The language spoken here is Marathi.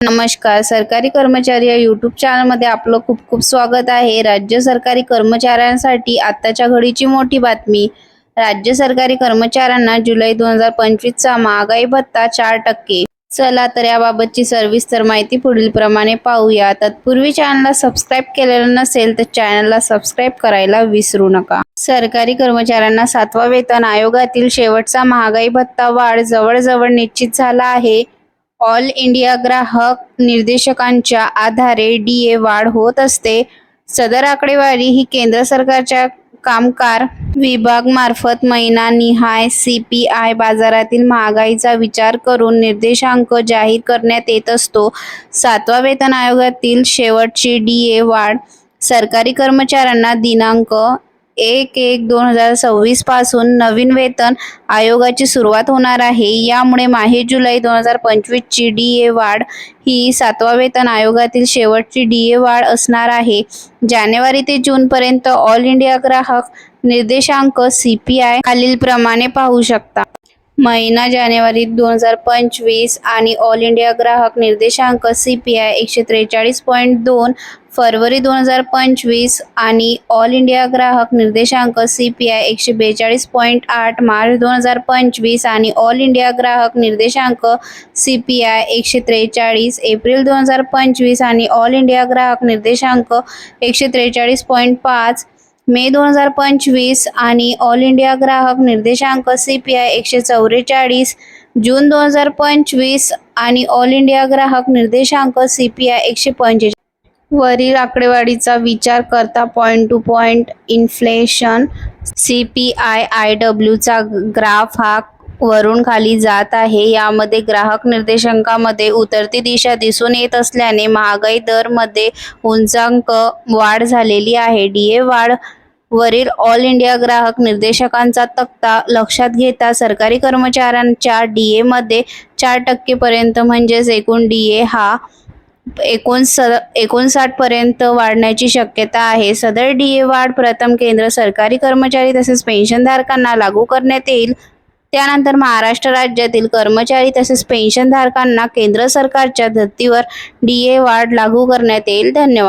नमस्कार सरकारी कर्मचारी या यूट्यूब चॅनलमध्ये आपलं खूप खूप स्वागत आहे. राज्य सरकारी कर्मचाऱ्यांसाठी आत्ताच्या घडीची मोठी बातमी. राज्य सरकारी कर्मचाऱ्यांना जुलै दोन हजार पंचवीसचा महागाई भत्ता चार टक्के. चला तर याबाबतची सविस्तर माहिती पुढील प्रमाणे पाहूया. तत्पूर्वी चॅनलला सबस्क्राईब केलेलं नसेल तर चॅनलला सबस्क्राईब करायला विसरू नका. सरकारी कर्मचाऱ्यांना सातवा वेतन आयोगातील शेवटचा महागाई भत्ता वाढ जवळजवळ निश्चित झाला आहे. ऑल इंडिया ग्राहक निर्देशकांच्या आधारे डी ए वाढ होत असते. सदर आकडेवारी ही केंद्र सरकारच्या कामकार विभाग मार्फत महिना निहाय सी पी आय बाजारातील महागाईचा विचार करून निर्देशांक जाहीर करण्यात येत असतो. सातवा वेतन आयोगातील शेवटची डी ए वाढ सरकारी कर्मचाऱ्यांना दिनांक एक एक दोन हजार सव्वीसपासून नवीन वेतन आयोगाची सुरुवात होणार आहे. यामुळे माहे जुलै दोन हजार पंचवीसची डी ए वाढ ही सातवा वेतन आयोगातील शेवटची डी ए वाढ असणार आहे. जानेवारी ते जूनपर्यंत ऑल इंडिया ग्राहक निर्देशांक सी पी आय खालीलप्रमाणे पाहू शकता. महिना जानेवारी दोन हजार पंचवीस आणि ऑल इंडिया ग्राहक निर्देशांक सी पी आय एकशे त्रेचाळीस पॉईंट दोन फरवरी दोन हजार पंचवीस आणि ऑल इंडिया ग्राहक निर्देशांक सी पी आय एकशे बेचाळीस पॉईंट आठ मार्च दोन हजार पंचवीस आणि ऑल इंडिया ग्राहक निर्देशांक सी पी आय एकशे त्रेचाळीस एप्रिल दोन हजार पंचवीस आणि ऑल इंडिया ग्राहक निर्देशांक एकशे त्रेचाळीस पॉईंट पाच मे दोन हजार पंचवीस आणि ऑल इंडिया ग्राहक निर्देशांक सी पी आय एकशे चौवेचाळीस जून दोन हजार पंचवीस आणि ऑल इंडिया ग्राहक निर्देशांक सी पी आय एकशे पंचेचाळीस. वरील आकडेवारीचा विचार करता point to point inflation C P I I डब्ल्यूचा graph हा वरून खाली जात आहे. यामध्ये ग्राहक निर्देशांकामध्ये उतरती दिशा दिसून येत असल्याने महागाई दरमध्ये उंचांक वाढ झालेली आहे. डी ए वाढ वरील ऑल इंडिया ग्राहक निर्देशकांचा तक्ता लक्षात घेता सरकारी कर्मचाऱ्यांच्या डी एमध्ये चार टक्केपर्यंत म्हणजेच एकूण डी ए हा एकोणस एकोणसाठपर्यंत वाढण्याची शक्यता आहे. सदर डी ए वाढ प्रथम केंद्र सरकारी कर्मचारी तसेच पेन्शनधारकांना लागू करण्यात येईल. त्यानंतर महाराष्ट्र राज्यातील कर्मचारी तसेच पेन्शनधारकांना केंद्र सरकारच्या धर्तीवर डी ए वाढ लागू करण्यात येईल. धन्यवाद.